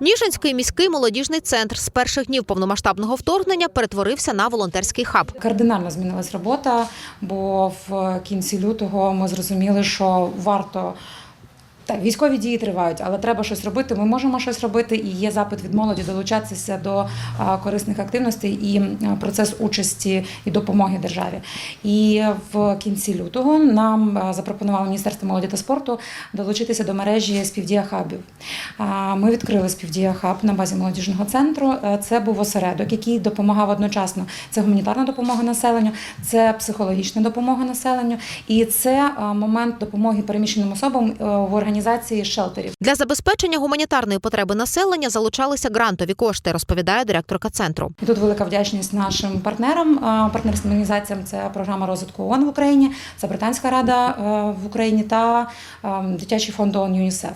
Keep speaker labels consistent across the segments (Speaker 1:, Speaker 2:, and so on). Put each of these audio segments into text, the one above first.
Speaker 1: Ніжинський міський молодіжний центр з перших днів повномасштабного вторгнення перетворився на волонтерський хаб.
Speaker 2: Кардинально змінилась робота, бо в кінці лютого ми зрозуміли, що варто. Так, військові дії тривають, але треба щось робити. Ми можемо щось робити, і є запит від молоді долучатися до корисних активностей і процес участі і допомоги державі. І в кінці лютого нам запропонувало Міністерство молоді та спорту долучитися до мережі співдія хабів. Ми відкрили співдія хаб на базі молодіжного центру. Е, Це був осередок, який допомагав одночасно. Це гуманітарна допомога населенню, це психологічна допомога населенню, і це момент допомоги переміщеним особам е, в організації шелтерів.
Speaker 1: Для забезпечення гуманітарної потреби населення залучалися грантові кошти, розповідає директорка центру.
Speaker 2: І тут велика вдячність нашим партнерам, партнерським організаціям. Це програма розвитку ООН в Україні, це Британська рада е, в Україні та е, дитячий фонд ООН ЮНІСЕФ.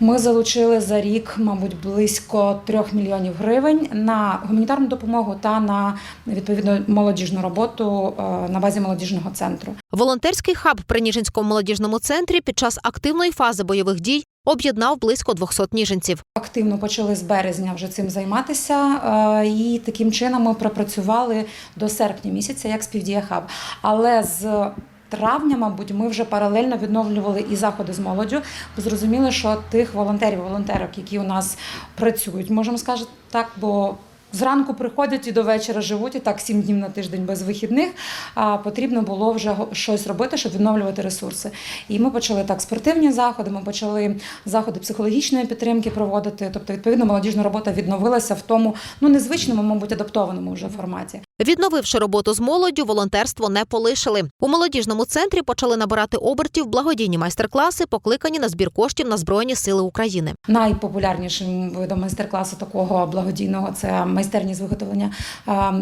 Speaker 2: Ми залучили за рік, мабуть, близько трьох мільйонів гривень на гуманітарну допомогу та на відповідно молодіжну роботу е, на базі молодіжного центру.
Speaker 1: Волонтерський хаб при Ніжинському молодіжному центрі під час активної фази бойових дій об'єднав близько 200 ніжинців.
Speaker 2: Активно почали з березня вже цим займатися, е, і таким чином ми пропрацювали до серпня місяця як співдія хаб. Але з Травня, мабуть, ми вже паралельно відновлювали і заходи з молоддю, бо зрозуміли, що тих волонтерів, волонтерок, які у нас працюють, можемо сказати так, бо зранку приходять і до вечора живуть, і так сім днів на тиждень без вихідних. А потрібно було вже щось робити, щоб відновлювати ресурси. І ми почали так спортивні заходи. Ми почали заходи психологічної підтримки проводити. Тобто, відповідно, молодіжна робота відновилася в тому, ну незвичному, мабуть, адаптованому вже форматі.
Speaker 1: Відновивши роботу з молоддю, волонтерство не полишили. У молодіжному центрі почали набирати обертів благодійні майстер-класи, покликані на збір коштів на Збройні Сили України.
Speaker 2: Найпопулярнішим видом майстер-класу такого благодійного це майстерні з виготовлення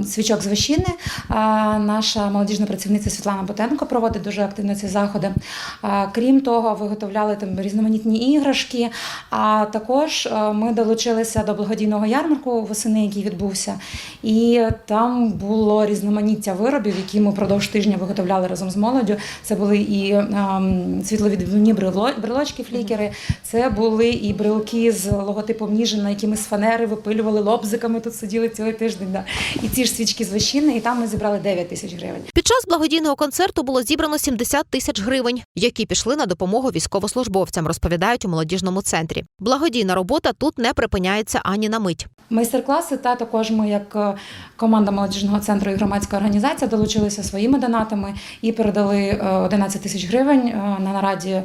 Speaker 2: свічок з. Е, Наша молодіжна працівниця Світлана Ботенко проводить дуже активно ці заходи. Крім того, виготовляли там різноманітні іграшки. А також ми долучилися до благодійного ярмарку восени, який відбувся. І там було різноманіття виробів, які ми впродовж тижня виготовляли разом з молоддю. Це були і ем, світловідбивні брело- брелочки, флікери, це були і брелки з логотипом Ніжина, які ми з фанери випилювали лобзиками. Тут сиділи цілий тиждень. Да. І ці ж свічки з вощини, і там ми зібрали 9 тисяч гривень.
Speaker 1: Під час благодійного концерту було зібрано 70 тисяч гривень, які пішли на допомогу військовослужбовцям, розповідають у молодіжному центрі. Благодійна робота тут не припиняється ані на мить.
Speaker 2: Майстер-класи та також ми, як е, команда молодіжного центру і громадська організація, долучилися своїми донатами і передали е, 11 тисяч гривень е, на нараді е,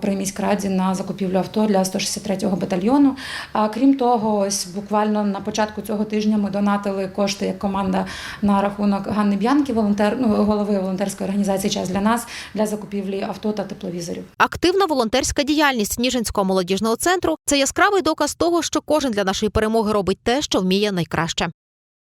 Speaker 2: при міськраді на закупівлю авто для 163-го батальйону. А крім того, ось буквально на початку цього тижня ми донатили кошти як команда на рахунок Ганни Б'янки, волонтер, ну, голови волонтерської організації Час для нас для закупівлі авто та тепловізорів.
Speaker 1: Активна волонтерська діяльність Ніжинського молодіжного центру це яскравий доказ того, що кожен для нашої перемоги робить те, що вміє найкраще.